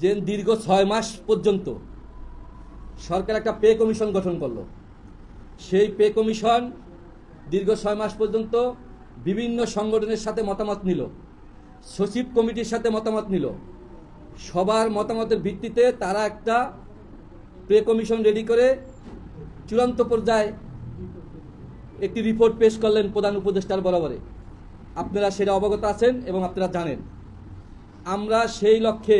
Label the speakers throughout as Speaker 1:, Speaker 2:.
Speaker 1: যে দীর্ঘ ছয় মাস পর্যন্ত সরকার একটা পে কমিশন গঠন করল। সেই পে কমিশন দীর্ঘ ছয় মাস পর্যন্ত বিভিন্ন সংগঠনের সাথে মতামত নিল, সচিব কমিটির সাথে মতামত নিল। সবার মতামতের ভিত্তিতে তারা একটা পে কমিশন রেডি করে চূড়ান্ত পর্যায়ে একটি রিপোর্ট পেশ করলেন প্রধান উপদেষ্টার বরাবরে। আপনারা সেটা অবগত আছেন এবং আপনারা জানেন। আমরা সেই লক্ষ্যে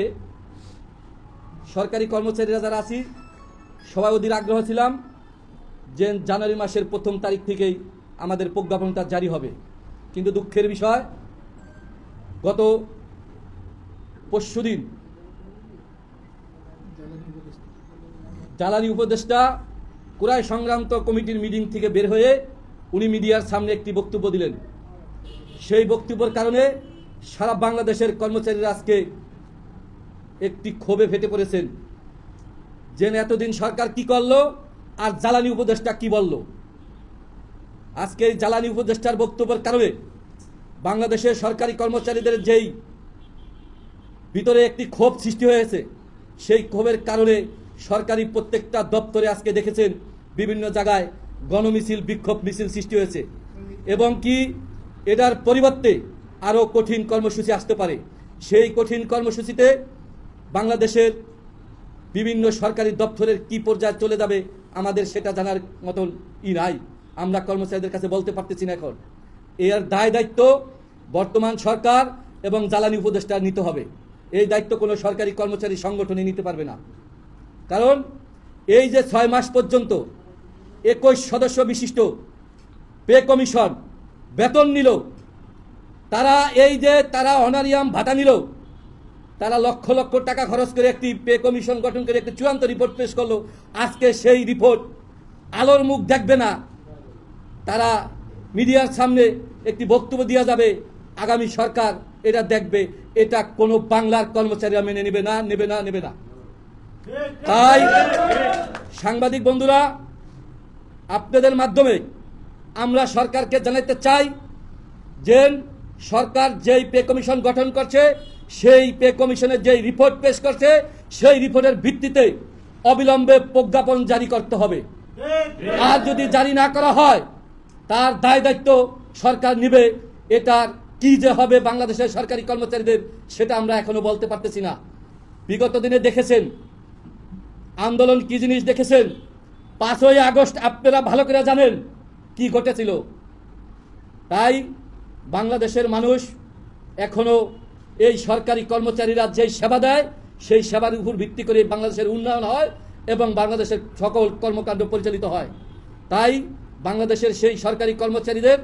Speaker 1: সরকারি কর্মচারীরা যারা আছি, সবাই অধীর আগ্রহ ছিলাম যে জানুয়ারি মাসের প্রথম তারিখ থেকেই আমাদের প্রজ্ঞাপনটা জারি হবে। কিন্তু দুঃখের বিষয়, গত পরশুদিন জ্বালানি উপদেষ্টা কুরাই সংক্রান্ত কমিটির মিটিং থেকে বের হয়ে উনি মিডিয়ার সামনে একটি বক্তব্য দিলেন। সেই বক্তব্যের কারণে সারা বাংলাদেশের কর্মচারীরা আজকে একটি ক্ষোভে ফেটে পড়েছেন। যে এতদিন সরকার কি করল আর জ্বালানি উপদেষ্টা কি বলল? আজকে এই জ্বালানি উপদেষ্টার বক্তব্যের কারণে বাংলাদেশের সরকারি কর্মচারীদের যেই ভিতরে একটি ক্ষোভ সৃষ্টি হয়েছে, সেই ক্ষোভের কারণে সরকারি প্রত্যেকটা দপ্তরে আজকে দেখেছেন বিভিন্ন জায়গায় গণমিছিল, বিক্ষোভ মিছিল সৃষ্টি হয়েছে এবং কি এটার পরিবর্তে আরও কঠিন কর্মসূচি আসতে পারে। সেই কঠিন কর্মসূচিতে বাংলাদেশের বিভিন্ন সরকারি দপ্তরের কি পর্যায়ে চলে যাবে, আমাদের সেটা জানার মতন ই নাই। আমরা কর্মচারীদের কাছে বলতে পারতেছি না এখন। এর দায় দায়িত্ব বর্তমান সরকার এবং জ্বালানি উপদেষ্টা নিতে হবে। এই দায়িত্ব কোনো সরকারি কর্মচারী সংগঠনে নিতে পারবে না। কারণ এই যে ছয় মাস পর্যন্ত একুশ সদস্য বিশিষ্ট পে কমিশন বেতন নিল, তারা এই যে তারা অনারিয়াম ভাতা নিল তারা লক্ষ লক্ষ টাকা খরচ করে একটি পে কমিশন গঠন করে একটি চূড়ান্ত রিপোর্ট পেশ করল। আজকে সেই রিপোর্ট আলোর মুখ দেখবে না। তারা মিডিয়ার সামনে একটি বক্তব্য দেওয়া যাবে, আগামী সরকার এটা দেখবে। এটা কোনো বাংলার কর্মচারীরা মেনে নেবে না নেবে না নেবে না। তাই, সাংবাদিক বন্ধুরা, আপনাদের মাধ্যমে আমরা সরকারকে জানাতে চাই যে সরকার যেই পে কমিশন গঠন করছে, সেই পে কমিশনের যেই রিপোর্ট পেশ করছে, সেই রিপোর্টের ভিত্তিতে অবিলম্বে প্রজ্ঞাপন জারি করতে হবে। আর যদি জারি না করা হয়, তার দায় দায়িত্ব সরকার নিবে। এটার কি যে হবে বাংলাদেশের সরকারি কর্মচারীদের, সেটা আমরা এখনও বলতে পারতেছি না। বিগত দিনে দেখেছেন, আন্দোলন কি জিনিস দেখেছেন? পাঁচই আগস্ট আপনারা ভালো করে জানেন কি ঘটেছিল। তাই বাংলাদেশের মানুষ এখনও এই সরকারি কর্মচারীরা যেই সেবা দেয়, সেই সেবার উপর ভিত্তি করে বাংলাদেশের উন্নয়ন হয় এবং বাংলাদেশের সকল কর্মকাণ্ড পরিচালিত হয়। তাই বাংলাদেশের সেই সরকারি কর্মচারীদের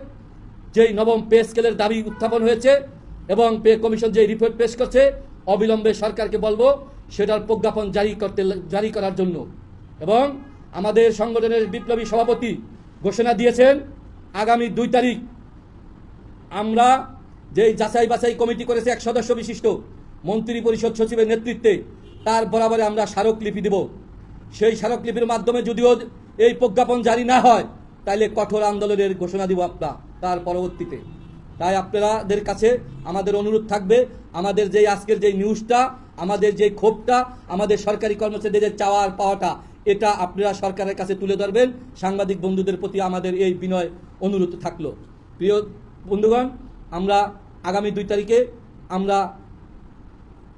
Speaker 1: যেই নবম পে স্কেলের দাবি উত্থাপন হয়েছে এবং পে কমিশন যে রিপোর্ট পেশ করছে, অবিলম্বে সরকারকে বলব সেটার প্রজ্ঞাপন জারি করতে জারি করার জন্য। এবং আমাদের সংগঠনের বিপ্লবী সভাপতি ঘোষণা দিয়েছেন, আগামী দুই তারিখ আমরা যেই যাচাই বাছাই কমিটি করেছে এক সদস্য বিশিষ্ট মন্ত্রী পরিষদ সচিবের নেতৃত্বে, তার বরাবরে আমরা স্মারকলিপি দেব। সেই স্মারকলিপির মাধ্যমে যদিও এই প্রজ্ঞাপন জারি না হয় তাহলে কঠোর আন্দোলনের ঘোষণা দিব আমরা তার পরবর্তীতে। তাই আপনাদের কাছে আমাদের অনুরোধ থাকবে, আমাদের যেই আজকের যেই নিউজটা, আমাদের যে ক্ষোভটা, আমাদের সরকারি কর্মচারীদের যে চাওয়ার পাওয়াটা, এটা আপনারা সরকারের কাছে তুলে ধরবেন। সাংবাদিক বন্ধুদের প্রতি আমাদের এই বিনয় অনুরোধ থাকল। প্রিয় বন্ধুগণ, আমরা আগামী দুই তারিখে আমরা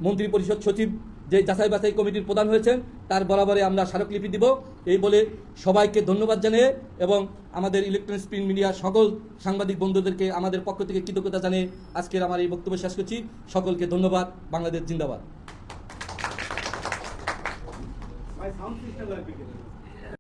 Speaker 1: মন্ত্রী পরিষদ সচিব যে যাচাই বাছাই কমিটির প্রধান হয়েছেন, তার বরাবরে আমরা স্মারকলিপি দিব। এই বলে সবাইকে ধন্যবাদ জানিয়ে এবং আমাদের ইলেকট্রনিক্স প্রিন্ট মিডিয়ার সকল সাংবাদিক বন্ধুদেরকে আমাদের পক্ষ থেকে কৃতজ্ঞতা জানিয়ে আজকের আমার এই বক্তব্য শেষ করছি। সকলকে ধন্যবাদ। বাংলাদেশ জিন্দাবাদ।